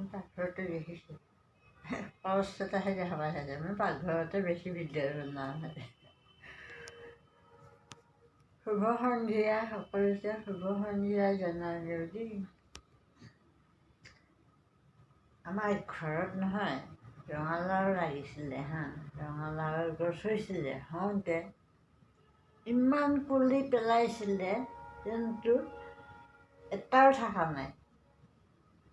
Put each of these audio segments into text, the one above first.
মই পাকঘৰতে দেখিছোঁ অৱস্থাতেহে দেখা পাই থাকে মই পাকঘৰতে বেছি ভিডিঅ' বনাওঁ মানে শুভ সন্ধিয়া সকলোকে শুভ সন্ধিয়া জনালোঁ দেই। আমাৰ ঘৰত নহয় ৰঙালাও লাগিছিলে হা ৰঙালাওৰ গছ হৈছিলে হওঁতে। ইমান পুলি পেলাইছিলে কিন্তু এটাও থকা নাই।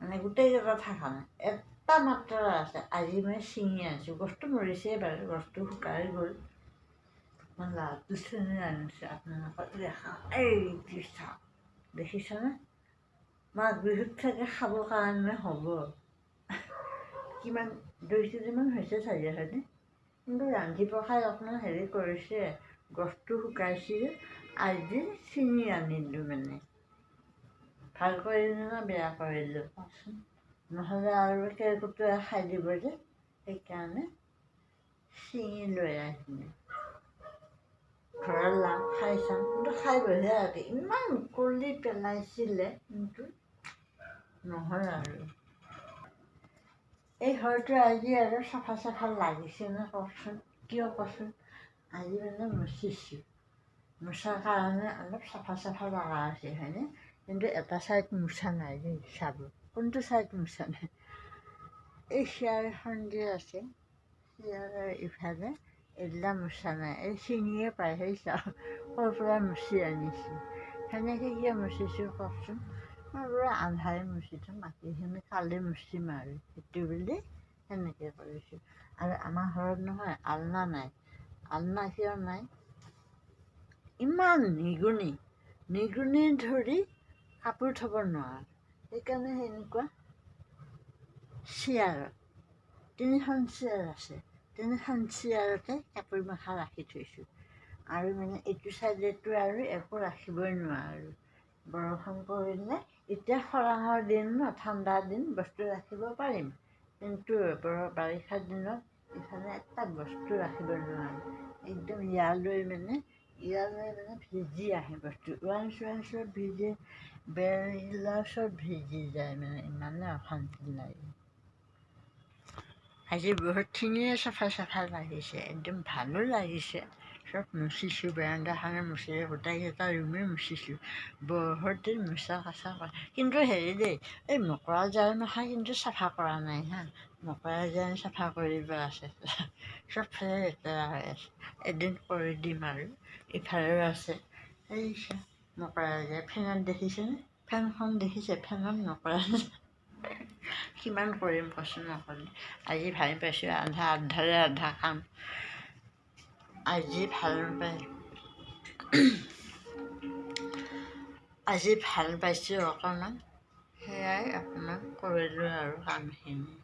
মানে গোটেইকেইটা থকা নাই এটা মাত্ৰ আছে আজি মই ছিঙি আনিছোঁ গছটো মৰিছেই বাৰু গছটো শুকাই গ'ল। লাওটো ছিঙি আনিছোঁ আপোনালোকক দেখাওঁ এই চাওক দেখিছেনে? মাঘ বিহুত চাগে খাবৰ কাৰণে হ'ব। কিমান দুই কেজিমান হৈছে চাগে হয়নে? কিন্তু ৰান্ধি পকাই অকণমান হেৰি কৰিছে গছটো শুকাইছিল আজি ছিঙি আনিলোঁ মানে। ভাল কৰিলোঁ না বেয়া কৰিলোঁ কওকচোন নহ'লে আৰু কেৰ্কেটুৱাই খাই দিব যে সেইকাৰণে ছিঙি লৈ আহিলোঁ ঘৰৰ লাও খাই চাম কিন্তু খাই বঢ়িয়া লাগে ইমান কলি পেলাইছিলে কিন্তু নহয় আৰু এই ঘৰটো আজি আৰু চাফা চাফা লাগিছে নে কওকচোন কিয় কচোন আজি মানে মুচিছোঁ মোচাৰ কাৰণে অলপ চাফা চাফা লগা আছে হয়নে কিন্তু এটা ছাইড মোচা নাই দেই চাব কোনটো ছাইড মোচা নাই এই চিয়াৰ এখন যে আছে চিয়াৰৰ ইফালে এইবিলাক মোচা নাই এই চিঙিয়ে পায় সেই চাওঁ ক'ৰ পৰা মুচি আনিছোঁ সেনেকৈ কিয় মুচিছোঁ কওকচোন মই বোলো আন্ধাৰে মুচিছোঁ মাটিখিনি কালি মুচিম আৰু সেইটো বুলি সেনেকৈ কৰিছোঁ আৰু আমাৰ ঘৰত নহয় আলনা নাই আলনা কিয় নাই ইমান নিগুনি নিগুনি ধৰি কাপোৰ থ'ব নোৱাৰোঁ। সেইকাৰণে সেনেকুৱা চিয়াৰত তিনিখন চিয়াৰ আছে। তিনিখন চিয়াৰতে কাপোৰ মেখা ৰাখি থৈছোঁ। আৰু মানে এইটো চাইডেতো আৰু একো ৰাখিবই নোৱাৰোঁ। বৰষুণ পৰিলে এতিয়া খৰাঙৰ দিন ন ঠাণ্ডা দিন বস্তু ৰাখিব পাৰিম। কিন্তু বৰ বাৰিষা দিনত ইফালে এটা বস্তু ৰাখিব নোৱাৰোঁ। একদম ইয়ালৈ মানে ভিজি আহে বস্তু। ওৱান চোৱাৰ চব ভিজে চব ভিজি যায় মানে ইমানে অশান্তি লাগে। আজি বহুতখিনিয়ে চাফা চাফা লাগিছে, একদম ভালো লাগিছে। চব মুচিছোঁ বেৰাণ্ডাখনে মুচিছোঁ গোটেইকেইটা ৰুমেই মুচিছোঁ বহুত মোচা কাচা কৰা কিন্তু হেৰি দেই এই মকৰা জাল মখা কিন্তু চাফা কৰা নাই হা মকৰা জাল চাফা কৰিব আছে চবফালে লেতেৰা হৈ আছে এদিন কৰি দিম আৰু ইফালেও আছে এই মকৰা জাল ফেনত দেখিছেনে ফেনখন দেখিছে ফেনত মকৰা কিমান কৰিম কচোন নকৰিম আজি ভাবি পাইছোঁ আধা আধাৰে আধা কাম আজি ভাল পাই আজি ভাল পাইছোঁ অকণমান সেয়াই আপোনাক কৰিলোঁ আৰু কামখিনি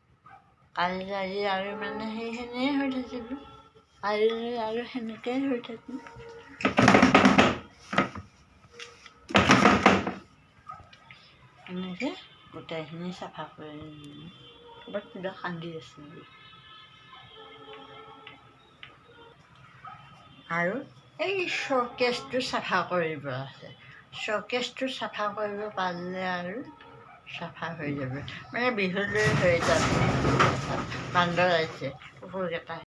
কালি আজি আৰু মানে সেইখিনিয়ে হৈ থাকিলোঁ কালিলৈ আৰু সেনেকৈয়ে হৈ থাকিম এনেকৈ গোটেইখিনি চাফা কৰি ক'ৰবাত কিবা কান্দি আছে আৰু এই শ্ব'কেছটো চাফা কৰিব আছে। শ্ব'কেছটো চাফা কৰিব পাৰিলে আৰু চাফা হৈ যাব। মানে বিহুলৈ হৈ যাব বান্দৰ আহিছে কুকুৰকেইটা